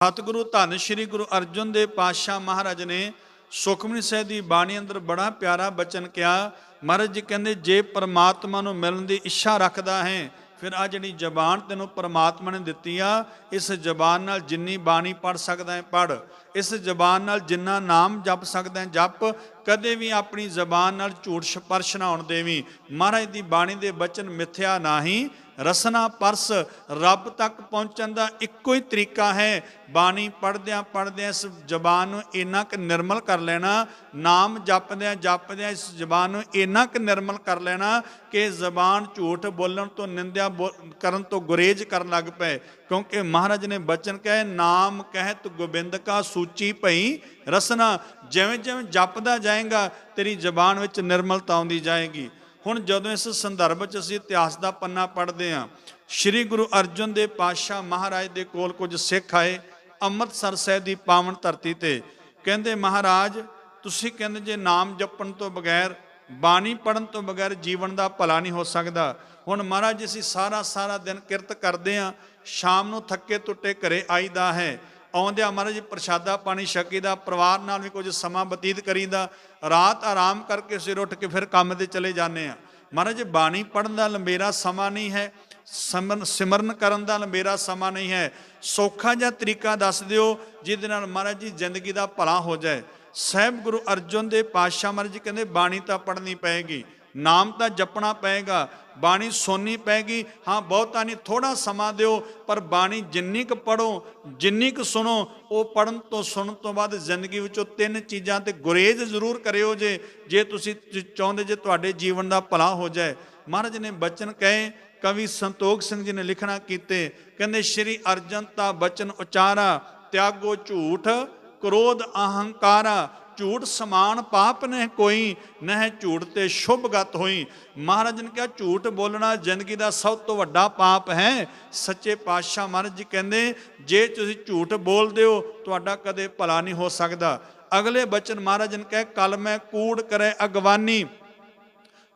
ਸਤਿਗੁਰੂ ਧੰਨ ਸ੍ਰੀ ਗੁਰੂ ਅਰਜਨ ਦੇਵ ਪਾਤਸ਼ਾਹ ਮਹਾਰਾਜ ਨੇ ਸੁਖਮਨੀ ਸਾਹਿਬ ਦੀ ਬਾਣੀ ਅੰਦਰ ਬੜਾ ਪਿਆਰਾ ਬਚਨ ਕਿਹਾ, ਮਹਾਰਾਜ ਜੀ ਕਹਿੰਦੇ, ਜੇ ਪਰਮਾਤਮਾ ਨੂੰ ਮਿਲਣ ਦੀ ਇੱਛਾ ਰੱਖਦਾ ਹੈ, ਫਿਰ ਆ ਜਿਹੜੀ ਜ਼ਬਾਨ ਤੈਨੂੰ ਪਰਮਾਤਮਾ ਨੇ ਦਿੱਤੀ ਆ, ਇਸ ਜ਼ਬਾਨ ਨਾਲ ਜਿੰਨੀ ਬਾਣੀ ਪੜ ਸਕਦਾ ਹੈ ਪੜ ਇਸ ਜ਼ਬਾਨ ਨਾਲ ਜਿੰਨਾ ਨਾਮ ਜਪ ਸਕਦਾ ਹੈ, ਜਪ ਕਦੇ ਵੀ ਆਪਣੀ ਜ਼ਬਾਨ ਨਾਲ ਝੂਠ ਸਪਰਸ਼ ਨਾ ਹੋਣ ਦੇਵੀਂ। ਮਹਾਰਾਜ ਦੀ ਬਾਣੀ ਦੇ ਬਚਨ ਮਿੱਥਿਆ ਨਹੀਂ, ਰਸਨਾ ਪਰਸ, ਰੱਬ ਤੱਕ ਪਹੁੰਚਣ ਦਾ ਇੱਕੋ ਹੀ ਤਰੀਕਾ ਹੈ। ਬਾਣੀ ਪੜਦਿਆਂ ਪੜਦਿਆਂ ਇਸ ਜ਼ਬਾਨ ਨੂੰ ਇੰਨਾ ਕੁ ਨਿਰਮਲ ਕਰ ਲੈਣਾ, ਨਾਮ ਜਪਦਿਆਂ ਜਪਦਿਆਂ ਇਸ ਜ਼ਬਾਨ ਨੂੰ ਇੰਨਾ ਕੁ ਨਿਰਮਲ ਕਰ ਲੈਣਾ ਕਿ ਜ਼ਬਾਨ ਝੂਠ ਬੋਲਣ ਤੋਂ, ਨਿੰਦਿਆ ਬੋ- ਕਰਨ ਤੋਂ ਗੁਰੇਜ਼ ਕਰਨ ਲੱਗ ਪਏ। ਕਿਉਂਕਿ ਮਹਾਰਾਜ ਨੇ ਬਚਨ ਕਹੇ, ਨਾਮ ਕਹਿਤ ਗੋਬਿੰਦ ਕਾ ਉੱਚੀ ਭਈ, ਰਸਨਾ, ਜਿਵੇਂ ਜਿਵੇਂ ਜਪਦਾ ਜਾਏਗਾ, ਤੇਰੀ ਜ਼ਬਾਨ ਵਿੱਚ ਨਿਰਮਲਤਾ ਆਉਂਦੀ ਜਾਏਗੀ। ਹੁਣ ਜਦੋਂ ਇਸ ਸੰਦਰਭ 'ਚ ਅਸੀਂ ਇਤਿਹਾਸ ਦਾ ਪੰਨਾ ਪੜ੍ਹਦੇ ਹਾਂ, ਸ੍ਰੀ ਗੁਰੂ ਅਰਜਨ ਦੇਵ ਪਾਤਸ਼ਾਹ ਮਹਾਰਾਜ ਦੇ ਕੋਲ ਕੁਝ ਸਿੱਖ ਆਏ ਅੰਮ੍ਰਿਤਸਰ ਸਾਹਿਬ ਦੀ ਪਾਵਨ ਧਰਤੀ ਤੇ। ਕਹਿੰਦੇ, ਮਹਾਰਾਜ, ਤੁਸੀਂ ਕਹਿੰਦੇ ਜੇ ਨਾਮ ਜਪਣ ਤੋਂ ਬਗੈਰ, ਬਾਣੀ ਪੜਨ ਤੋਂ ਬਗੈਰ ਜੀਵਨ ਦਾ ਭਲਾ ਨਹੀਂ ਹੋ ਸਕਦਾ। ਹੁਣ ਮਹਾਰਾਜ, ਅਸੀਂ ਸਾਰਾ ਸਾਰਾ ਦਿਨ ਕਿਰਤ ਕਰਦੇ ਹਾਂ, ਸ਼ਾਮ ਨੂੰ ਥੱਕੇ ਟੁੱਟੇ ਘਰੇ ਆਈਦਾ ਹੈ। ਆਉਂਦਿਆਂ ਮਹਾਰਾਜ ਜੀ ਪ੍ਰਸ਼ਾਦਾ ਪਾਣੀ ਛਕੀਦਾ ਪਰਿਵਾਰ ਨਾਲ ਵੀ ਕੁਝ ਸਮਾਂ ਬਤੀਤ ਕਰੀਦਾ, ਰਾਤ ਆਰਾਮ ਕਰਕੇ ਸਿਰ ਉੱਠ ਕੇ ਫਿਰ ਕੰਮ ਤੇ ਚਲੇ ਜਾਂਦੇ ਆ ਮਹਾਰਾਜ ਜੀ ਬਾਣੀ ਪੜਨ ਦਾ ਲੰਬੇਰਾ ਸਮਾਂ ਨਹੀਂ ਹੈ, ਸਿਮਰਨ ਸਿਮਰਨ ਕਰਨ ਦਾ ਲੰਬੇਰਾ ਸਮਾਂ ਨਹੀਂ ਹੈ। ਸੌਖਾ ਜਿਹਾ ਤਰੀਕਾ ਦੱਸ ਦਿਓ, ਜਿਹਦੇ ਨਾਲ ਮਹਾਰਾਜ ਜੀ ਜ਼ਿੰਦਗੀ ਦਾ ਭਲਾ ਹੋ ਜਾਏ। ਸਾਹਿਬ ਗੁਰੂ ਅਰਜਨ ਦੇ ਪਾਤਸ਼ਾਹ ਮਹਾਰਾਜ ਜੀ ਕਹਿੰਦੇ, ਬਾਣੀ ਤਾਂ ਪੜਨੀ ਪਏਗੀ। ਨਾਮ ਤਾਂ ਜਪਣਾ ਪਏਗਾ, ਬਾਣੀ ਸੁਣਨੀ ਪੈਗੀ ਹਾਂ, ਬਹੁਤਾ ਨਹੀਂ ਥੋੜਾ ਸਮਾਂ ਦਿਓ, ਪਰ ਬਾਣੀ ਜਿੰਨੀ ਕੁ ਪੜੋ ਜਿੰਨੀ ਕੁ ਸੁਣੋ, ਉਹ ਪੜਨ ਤੋਂ ਸੁਣਨ ਤੋਂ ਬਾਅਦ ਜ਼ਿੰਦਗੀ ਵਿੱਚੋਂ ਤਿੰਨ ਚੀਜ਼ਾਂ ਤੇ ਗੁਰੇਜ਼ ਜ਼ਰੂਰ ਕਰਿਓ ਜੇ ਜੇ ਤੁਸੀਂ ਚਾਹੁੰਦੇ ਜੇ ਤੁਹਾਡੇ ਜੀਵਨ ਦਾ ਭਲਾ ਹੋ ਜਾਏ। ਮਹਾਰਾਜ ਨੇ ਬਚਨ ਕਹੇ, ਕਵੀ ਸੰਤੋਖ ਸਿੰਘ ਜੀ ਨੇ ਲਿਖਣਾ ਕੀਤੇ, ਕਹਿੰਦੇ, ਸ਼੍ਰੀ ਅਰਜਨ ਤਾ ਬਚਨ ਉਚਾਰਾ, ਤਿਆਗੋ ਝੂਠ, ਕ੍ਰੋਧ ਅਹੰਕਾਰਾ ਝੂਠ ਸਮਾਨ ਪਾਪ ਨੇ ਕੋਈ, ਨਹਿ ਝੂਠ ਤੇ ਸ਼ੁਭ ਗਤ ਹੋਈ। ਮਹਾਰਾਜ ਨੇ ਕਿਹਾ, ਝੂਠ ਬੋਲਣਾ ਜ਼ਿੰਦਗੀ ਦਾ ਸਭ ਤੋਂ ਵੱਡਾ ਪਾਪ ਹੈ। ਸੱਚੇ ਪਾਤਸ਼ਾਹ ਮਹਾਰਾਜ ਜੀ ਕਹਿੰਦੇ, ਜੇ ਤੁਸੀਂ ਝੂਠ ਬੋਲਦੇ ਹੋ, ਤੁਹਾਡਾ ਕਦੇ ਭਲਾ ਨਹੀਂ ਹੋ ਸਕਦਾ। ਅਗਲੇ ਬਚਨ ਮਹਾਰਾਜ ਨੇ ਕਹੇ ਕਲ ਮੈਂ ਕੂੜ ਕਰੇ ਅਗਵਾਨੀ।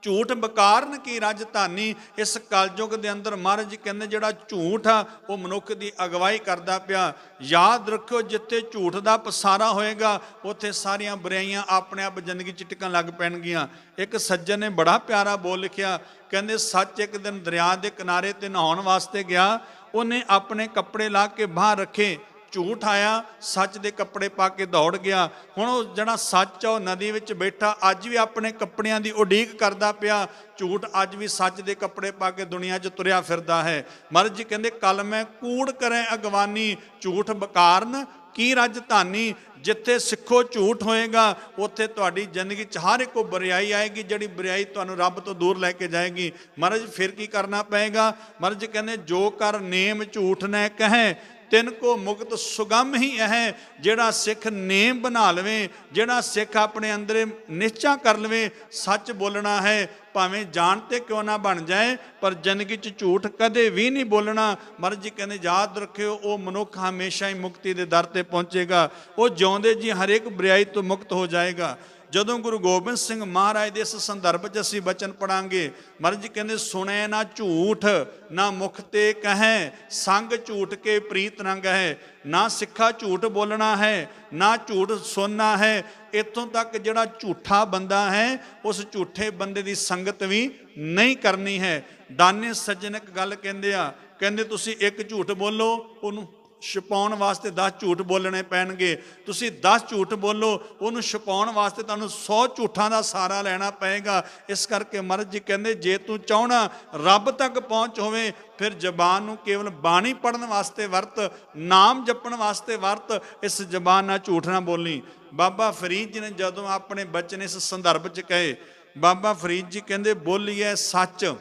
ਝੂਠ ਬਕਾਰਨ ਕੀ ਰਜਧਾਨੀ? ਇਸ ਕਲਯੁਗ ਦੇ ਅੰਦਰ ਮਹਾਰਾਜ ਕਹਿੰਦੇ ਜਿਹੜਾ ਝੂਠ ਆ, ਉਹ ਮਨੁੱਖ ਦੀ ਅਗਵਾਈ ਕਰਦਾ ਪਿਆ। ਯਾਦ ਰੱਖਿਓ, ਜਿੱਥੇ ਝੂਠ ਦਾ ਪਸਾਰਾ ਹੋਏਗਾ, ਉੱਥੇ ਸਾਰੀਆਂ ਬੁਰਾਈਆਂ ਆਪਣੇ ਆਪ ਜ਼ਿੰਦਗੀ ਚ ਟਿਕਣ ਲੱਗ ਪੈਣਗੀਆਂ। ਇੱਕ ਸੱਜਣ ਨੇ ਬੜਾ ਪਿਆਰਾ ਬੋਲ ਲਿਖਿਆ। ਕਹਿੰਦੇ, ਸੱਚ ਇੱਕ ਦਿਨ ਦਰਿਆ ਦੇ ਕਿਨਾਰੇ ਤੇ ਨਹਾਉਣ ਵਾਸਤੇ ਗਿਆ। ਉਹਨੇ ਆਪਣੇ ਕੱਪੜੇ ਲਾ ਕੇ ਬਾਹਰ ਰੱਖੇ। ਝੂਠ ਆਇਆ, ਸੱਚ ਦੇ ਕੱਪੜੇ ਪਾ ਕੇ ਦੌੜ ਗਿਆ। ਹੁਣ ਉਹ ਜਿਹੜਾ ਸੱਚ ਆ, ਉਹ ਨਦੀ ਵਿੱਚ ਬੈਠਾ, ਅੱਜ ਵੀ ਆਪਣੇ ਕੱਪੜਿਆਂ ਦੀ ਉਡੀਕ ਕਰਦਾ ਪਿਆ। ਝੂਠ ਅੱਜ ਵੀ ਸੱਚ ਦੇ ਕੱਪੜੇ ਪਾ ਕੇ ਦੁਨੀਆ 'ਚ ਤੁਰਿਆ ਫਿਰਦਾ ਹੈ। ਮਹਾਰਾਜ ਜੀ ਕਹਿੰਦੇ, ਕੱਲ ਮੈਂ ਕੂੜ ਕਰੇ ਅਗਵਾਨੀ, ਝੂਠ ਬਕਾਰਨ ਕੀ ਰਜ ਧਾਨੀ? ਜਿੱਥੇ ਸਿੱਖੋ ਝੂਠ ਹੋਏਗਾ, ਉੱਥੇ ਤੁਹਾਡੀ ਜ਼ਿੰਦਗੀ 'ਚ ਹਰ ਇੱਕ ਬਰਿਆਈ ਆਏਗੀ, ਜਿਹੜੀ ਬਰਿਆਈ ਤੁਹਾਨੂੰ ਰੱਬ ਤੋਂ ਦੂਰ ਲੈ ਕੇ ਜਾਏਗੀ। ਮਹਾਰਾਜ ਫਿਰ ਕੀ ਕਰਨਾ ਪਏਗਾ? ਮਹਾਰਾਜ ਕਹਿੰਦੇ, ਜੋ ਕਰ, ਨੇਮ ਝੂਠ ਨੇ ਕਹੇ ਤਿੰਨ ਕੋ ਮੁਕਤ ਸੁਗਮ ਹੀ ਹੈ, ਜਿਹੜਾ ਸਿੱਖ ਨੇਮ ਬਣਾ ਲਵੇ, ਜਿਹੜਾ ਸਿੱਖ ਆਪਣੇ ਅੰਦਰ ਨਿਸ਼ਚਾ ਕਰ ਲਵੇ, ਸੱਚ ਬੋਲਣਾ ਹੈ, ਭਾਵੇਂ ਜਾਣ ਤੇ ਕਿਉਂ ਨਾ ਬਣ ਜਾਏ, ਪਰ ਜ਼ਿੰਦਗੀ 'ਚ ਝੂਠ ਕਦੇ ਵੀ ਨਹੀਂ ਬੋਲਣਾ। ਮਹਾਰਾਜ ਜੀ ਕਹਿੰਦੇ, ਯਾਦ ਰੱਖਿਓ, ਉਹ ਮਨੁੱਖ ਹਮੇਸ਼ਾ ਹੀ ਮੁਕਤੀ ਦੇ ਦਰ ਤੇ ਪਹੁੰਚੇਗਾ। ਉਹ ਜਿਉਂਦੇ ਜੀ ਹਰੇਕ ਬੁਰਾਈ ਤੋਂ ਮੁਕਤ ਹੋ ਜਾਏਗਾ। ਜਦੋਂ ਗੁਰੂ ਗੋਬਿੰਦ ਸਿੰਘ ਮਹਾਰਾਜ ਦੇ ਇਸ ਸੰਦਰਭ 'ਚ ਅਸੀਂ ਬਚਨ ਪੜਾਂਗੇ ਮਹਾਰਾਜ ਕਹਿੰਦੇ, ਸੁਣੈ ਨਾ ਝੂਠ, ਨਾ ਮੁਖ ਤੇ ਕਹੈ, ਸੰਗ ਝੂਠ ਕੇ ਪ੍ਰੀਤ ਰੰਗ ਹੈ, ਨਾ ਸਿੱਖਾ ਝੂਠ ਬੋਲਣਾ ਹੈ, ਨਾ ਝੂਠ ਸੁਣਨਾ ਹੈ। ਇੱਥੋਂ ਤੱਕ ਜਿਹੜਾ ਝੂਠਾ ਬੰਦਾ ਹੈ, ਉਸ ਝੂਠੇ ਬੰਦੇ ਦੀ ਸੰਗਤ ਵੀ ਨਹੀਂ ਕਰਨੀ ਹੈ। ਦਾਨੇ ਸੱਜਣ ਇੱਕ ਗੱਲ ਕਹਿੰਦੇ ਆ, ਕਹਿੰਦੇ, ਤੁਸੀਂ ਇੱਕ ਝੂਠ ਬੋਲੋ, ਉਹਨੂੰ ਛਪਾਉਣ ਵਾਸਤੇ 10 ਝੂਠ ਬੋਲਣੇ ਪੈਣਗੇ। ਤੁਸੀਂ 10 ਝੂਠ ਬੋਲੋ, ਉਹਨੂੰ ਛਪਾਉਣ ਵਾਸਤੇ ਤੁਹਾਨੂੰ 100 ਝੂਠਾਂ ਦਾ ਸਹਾਰਾ ਲੈਣਾ ਪਏਗਾ। ਇਸ ਕਰਕੇ ਮਹਾਰਾਜ ਜੀ ਕਹਿੰਦੇ, ਜੇ ਤੂੰ ਚਾਹਣਾ ਰੱਬ ਤੱਕ ਪਹੁੰਚ ਹੋਵੇ, ਫਿਰ ਜ਼ਬਾਨ ਨੂੰ ਕੇਵਲ ਬਾਣੀ ਪੜਨ ਵਾਸਤੇ ਵਰਤ, ਨਾਮ ਜਪਣ ਵਾਸਤੇ ਵਰਤ, ਇਸ ਜ਼ਬਾਨ ਨਾਲ ਝੂਠ ਨਾ ਬੋਲੀ। ਬਾਬਾ ਫਰੀਦ ਜੀ ਨੇ ਜਦੋਂ ਆਪਣੇ ਬਚਨ ਇਸ ਸੰਦਰਭ 'ਚ ਕਹੇ, ਬਾਬਾ ਫਰੀਦ ਜੀ ਕਹਿੰਦੇ ਬੋਲੀਏ ਸੱਚ,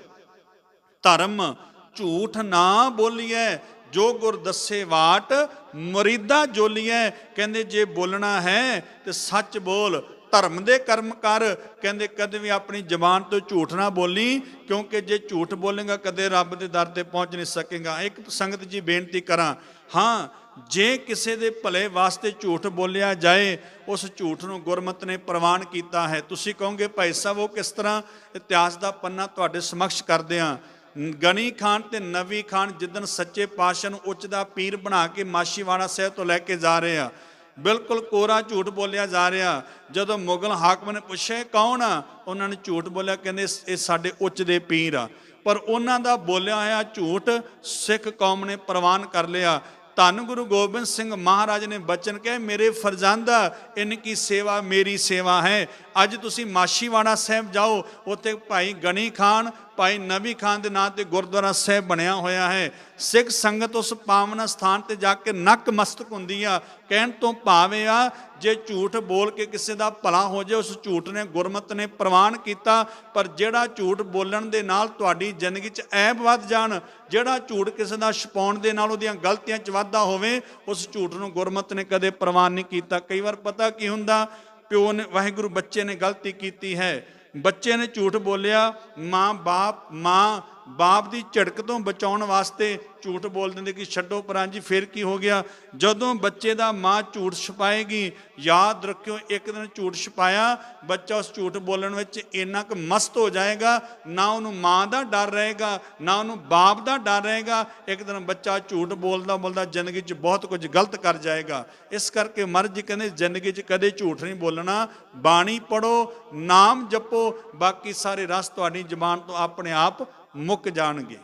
ਧਰਮ, ਝੂਠ ਨਾ ਬੋਲੀਐ ਜੋ ਗੁਰ ਦੱਸੇ ਵਾਟ, ਮਰੀਦਾ ਜੋਲੀਐ, ਕਹਿੰਦੇ ਜੇ ਬੋਲਣਾ ਹੈ ਤੇ ਸੱਚ ਬੋਲ, ਧਰਮ ਦੇ ਕਰਮ ਕਰ, ਕਹਿੰਦੇ ਕਦੇ ਵੀ ਆਪਣੀ ਜ਼ਬਾਨ ਤੋਂ ਝੂਠ ਨਾ ਬੋਲੀ, ਕਿਉਂਕਿ ਜੇ ਝੂਠ ਬੋਲੇਗਾ ਕਦੇ ਰੱਬ ਦੇ ਦਰ ਤੇ ਪਹੁੰਚ ਨਹੀਂ ਸਕੇਗਾ। ਇੱਕ ਸੰਗਤ ਜੀ ਬੇਨਤੀ ਕਰਾਂ, ਹਾਂ, ਜੇ ਕਿਸੇ ਦੇ ਭਲੇ ਵਾਸਤੇ ਝੂਠ ਬੋਲਿਆ ਜਾਏ, ਉਸ ਝੂਠ ਨੂੰ ਗੁਰਮਤ ਨੇ ਪ੍ਰਵਾਨ ਕੀਤਾ ਹੈ। ਤੁਸੀਂ ਕਹੋਗੇ, ਭਾਈ ਸਾਹਿਬ, ਉਹ ਕਿਸ ਤਰ੍ਹਾਂ ਇਤਿਹਾਸ ਦਾ ਪੰਨਾ ਤੁਹਾਡੇ ਸਮਕਸ਼ ਕਰਦੇ ਆ? ਗਨੀ ਖਾਨ ਤੇ ਨਵੀ ਖਾਨ ਜਿੱਦਨ ਸੱਚੇ ਪਾਤਸ਼ਾਹ ਨੂੰ ਉੱਚ ਦਾ ਪੀਰ ਬਣਾ ਕੇ ਮਾਸ਼ੀਵਾੜਾ ਸਾਹਿਬ ਤੋਂ ਲੈ ਕੇ ਜਾ ਰਹੇ ਆ। ਬਿਲਕੁਲ ਕੋਰਾ ਝੂਠ ਬੋਲਿਆ ਜਾ ਰਿਹਾ। ਜਦੋਂ ਮੁਗਲ ਹਾਕਮ ਨੇ ਪੁੱਛਿਆ ਕੌਣ ਆ? ਉਹਨਾਂ ਨੇ ਝੂਠ ਬੋਲਿਆ, ਕਹਿੰਦੇ, ਇਹ ਸਾਡੇ ਉੱਚ ਦੇ ਪੀਰ ਆ। ਪਰ ਉਹਨਾਂ ਦਾ ਬੋਲਿਆ ਹੋਇਆ ਝੂਠ ਸਿੱਖ ਕੌਮ ਨੇ ਪ੍ਰਵਾਨ ਕਰ ਲਿਆ। ਧੰਨ ਗੁਰੂ ਗੋਬਿੰਦ ਸਿੰਘ ਮਹਾਰਾਜ ਨੇ ਬਚਨ ਕਹੇ, ਮੇਰੇ ਫਰਜ਼ੰਦਾ, ਇਨ ਕੀ ਸੇਵਾ, ਮੇਰੀ ਸੇਵਾ ਹੈ। ਅੱਜ ਤੁਸੀਂ ਮਾਸ਼ੀਵਾੜਾ ਸਾਹਿਬ ਜਾਓ, ਉੱਥੇ ਭਾਈ ਗਣੀ ਖਾਨ ਭਾਈ ਨਬੀ ਖਾਨ ਦੇ ਨਾਂ ਤੇ ਗੁਰਦੁਆਰਾ ਸਾਹਿਬ ਬਣਿਆ ਹੋਇਆ ਹੈ। ਸਿੱਖ ਸੰਗਤ ਉਸ ਪਾਵਨ ਸਥਾਨ ਤੇ ਜਾ ਕੇ ਨੱਕ ਮਸਤਕ ਹੁੰਦੀ ਆ। ਕਹਿਣ ਤੋਂ ਭਾਵੇਂ ਆ, ਜੇ ਝੂਠ ਬੋਲ ਕੇ ਕਿਸੇ ਦਾ ਭਲਾ ਹੋ ਜਾਏ, ਉਸ ਝੂਠ ਨੇ ਗੁਰਮਤ ਨੇ ਪ੍ਰਵਾਨ ਕੀਤਾ, ਪਰ ਜਿਹੜਾ ਝੂਠ ਬੋਲਣ ਦੇ ਨਾਲ ਤੁਹਾਡੀ ਜ਼ਿੰਦਗੀ 'ਚ ਐਬ ਵੱਧ ਜਾਣ, ਜਿਹੜਾ ਝੂਠ ਕਿਸੇ ਦਾ ਛਪਾਉਣ ਦੇ ਨਾਲ ਉਹਦੀਆਂ ਗਲਤੀਆਂ 'ਚ ਵਾਧਾ ਹੋਵੇ, ਉਸ ਝੂਠ ਨੂੰ ਗੁਰਮਤ ਨੇ ਕਦੇ ਪ੍ਰਵਾਨ ਨਹੀਂ ਕੀਤਾ। ਕਈ ਵਾਰ ਪਤਾ ਕੀ ਹੁੰਦਾ, ਪਿਓ ਨੇ, ਵਾਹਿਗੁਰੂ ਬੱਚੇ ਨੇ ਗਲਤੀ ਕੀਤੀ ਹੈ। ਬੱਚੇ ਨੇ ਝੂਠ ਬੋਲਿਆ ਮਾਂ ਬਾਪ ਮਾਂ ਬਾਪ ਦੀ ਝੜਕ ਤੋਂ ਬਚਾਉਣ ਵਾਸਤੇ ਝੂਠ ਬੋਲ ਦਿੰਦੇ ਕਿ ਛੱਡੋ ਪਰਾਂ ਜੀ ਫਿਰ ਕੀ ਹੋ ਗਿਆ? ਜਦੋਂ ਬੱਚੇ ਦਾ ਮਾਂ ਝੂਠ ਛਪਾਏਗੀ, ਯਾਦ ਰੱਖਿਓ, ਇੱਕ ਦਿਨ ਝੂਠ ਛਪਾਇਆ, ਬੱਚਾ ਉਸ ਝੂਠ ਬੋਲਣ ਵਿੱਚ ਇੰਨਾ ਕੁ ਮਸਤ ਹੋ ਜਾਏਗਾ, ਨਾ ਉਹਨੂੰ ਮਾਂ ਦਾ ਡਰ ਰਹੇਗਾ, ਨਾ ਉਹਨੂੰ ਬਾਪ ਦਾ ਡਰ ਰਹੇਗਾ, ਇੱਕ ਦਿਨ ਬੱਚਾ ਝੂਠ ਬੋਲਦਾ ਬੋਲਦਾ ਜ਼ਿੰਦਗੀ 'ਚ ਬਹੁਤ ਕੁਝ ਗਲਤ ਕਰ ਜਾਏਗਾ। ਇਸ ਕਰਕੇ ਮਰਜ ਕਹਿੰਦੇ, ਜ਼ਿੰਦਗੀ 'ਚ ਕਦੇ ਝੂਠ ਨਹੀਂ ਬੋਲਣਾ। ਬਾਣੀ ਪੜੋ ਨਾਮ ਜਪੋ, ਬਾਕੀ ਸਾਰੇ ਰਸ ਤੁਹਾਡੀ ਜ਼ਬਾਨ ਤੋਂ ਆਪਣੇ ਆਪ ਮੁੱਕ ਜਾਣਗੇ।